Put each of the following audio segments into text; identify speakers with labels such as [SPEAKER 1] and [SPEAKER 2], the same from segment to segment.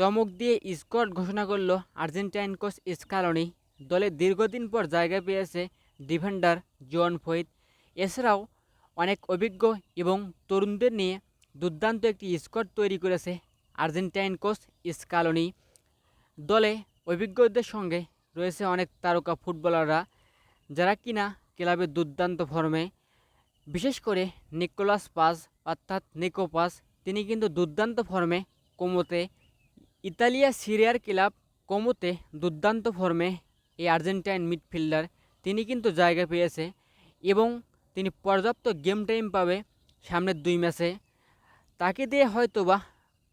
[SPEAKER 1] চমক দিয়ে স্কোয়াড ঘোষণা করল, আর্জেন্টাইন কোচ স্কালনি। দলে দীর্ঘদিন পর জায়গা পেয়েছে ডিফেন্ডার জোয়ান ফয়েদ এছাড়াও অনেক অভিজ্ঞ এবং তরুণদের নিয়ে দুর্দান্ত একটি স্কোয়াড তৈরি করেছে আর্জেন্টাইন কোচ স্কালনি। দলে অভিজ্ঞদের সঙ্গে রয়েছে অনেক তারকা ফুটবলাররা, যারা কিনা ক্লাবে দুর্দান্ত ফর্মে। বিশেষ করে নিকোলাস পাস, অর্থাৎ নিকো পাস তিনি কিন্তু দুর্দান্ত ফর্মে কোমোতে ইতালিয়া সিরিয়ার ক্লাব কমোতে দুর্দান্ত ফর্মে এই আর্জেন্টাইন মিডফিল্ডার তিনি কিন্তু জায়গা পেয়েছে এবং তিনি পর্যাপ্ত গেম টাইম পাবে সামনের দুই ম্যাচে তাকে দিয়ে হয়তোবা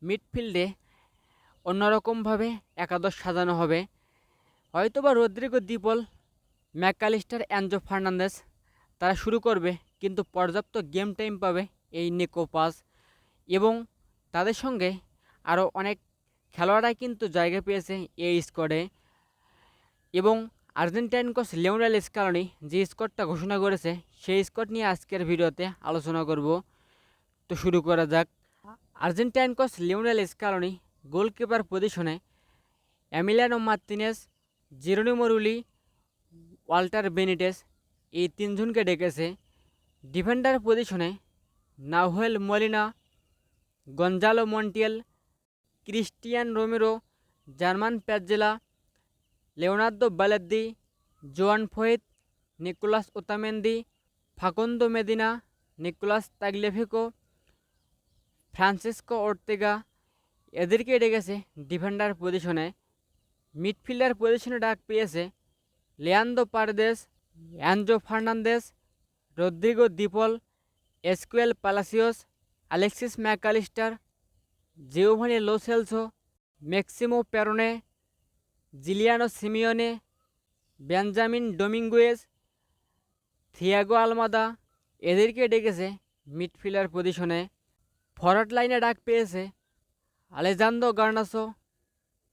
[SPEAKER 1] মিডফিল্ডে অন্যরকমভাবে একাদশ সাজানো হবে। হয়তোবা Rodrigo De Paul Mac Allister Enzo Fernandez তারা শুরু করবে কিন্তু পর্যাপ্ত গেম টাইম পাবে এই নেকো পাস এবং তাদের সঙ্গে আরও অনেক খেলোয়াড়রাই কিন্তু জায়গা পেয়েছে এই স্কোয়াডে এবং আর্জেন্টাইন কোচ লিওনেল স্কালনি যে স্কোয়াডটা ঘোষণা করেছে, সেই স্কোয়াড নিয়ে আজকের ভিডিওতে আলোচনা করব। তো শুরু করা যাক। Argentine coach Lionel Scaloni goalkeeper পজিশনে Emiliano Martinez Geronimo Rulli Walter Benitez এই তিনজনকে ডেকেছে। ডিফেন্ডার পজিশনে Nahuel Molina, Gonzalo Montiel Cristian Romero, German Pezzella, Leonardo Balerdi Juan Foyth Nicolas Otamendi, Facundo Medina, Nicolas Tagliafico, Francisco Ortega এদেরকে ডেকেছে defender পজিশনে। Midfielder পজিশনে ডাক পেয়েছে Leandro Paredes Enzo Fernandez, Rodrigo De Paul Exequiel Palacios, Alexis Mac Allister Giovani Lo Celso Maximo Perrone Giuliano Simeone, Benjamin Dominguez, Thiago Almada এদেরকে ডেকেছে midfielder পজিশনে। Forward লাইনে ডাক পেয়েছে Alejandro Garnacho,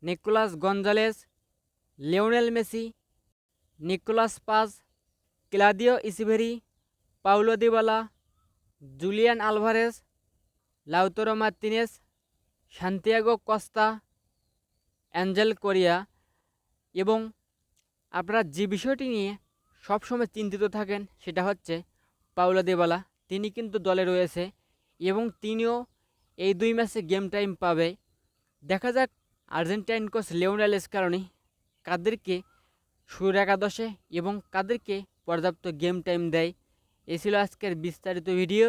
[SPEAKER 1] Nicolas Gonzalez, Lionel Messi, Nicolas Paz, Claudio Echeverri Paulo Dybala Julian Alvarez, Lautaro Martinez Santiago Costa, Angel Correa এবং আপনারা যে বিষয়টি নিয়ে সবসময় চিন্তিত থাকেন সেটা হচ্ছে পাউলো দেবালা। তিনি কিন্তু দলে রয়েছে এবং তিনিও এই দুই ম্যাচে গেম টাইম পাবে। দেখা যাক আর্জেন্টাইন কোচ লিওনেল কারণে কাদেরকে সুর একাদশে এবং কাদেরকে পর্যাপ্ত গেম টাইম দেয়। এ ছিল আজকের বিস্তারিত ভিডিও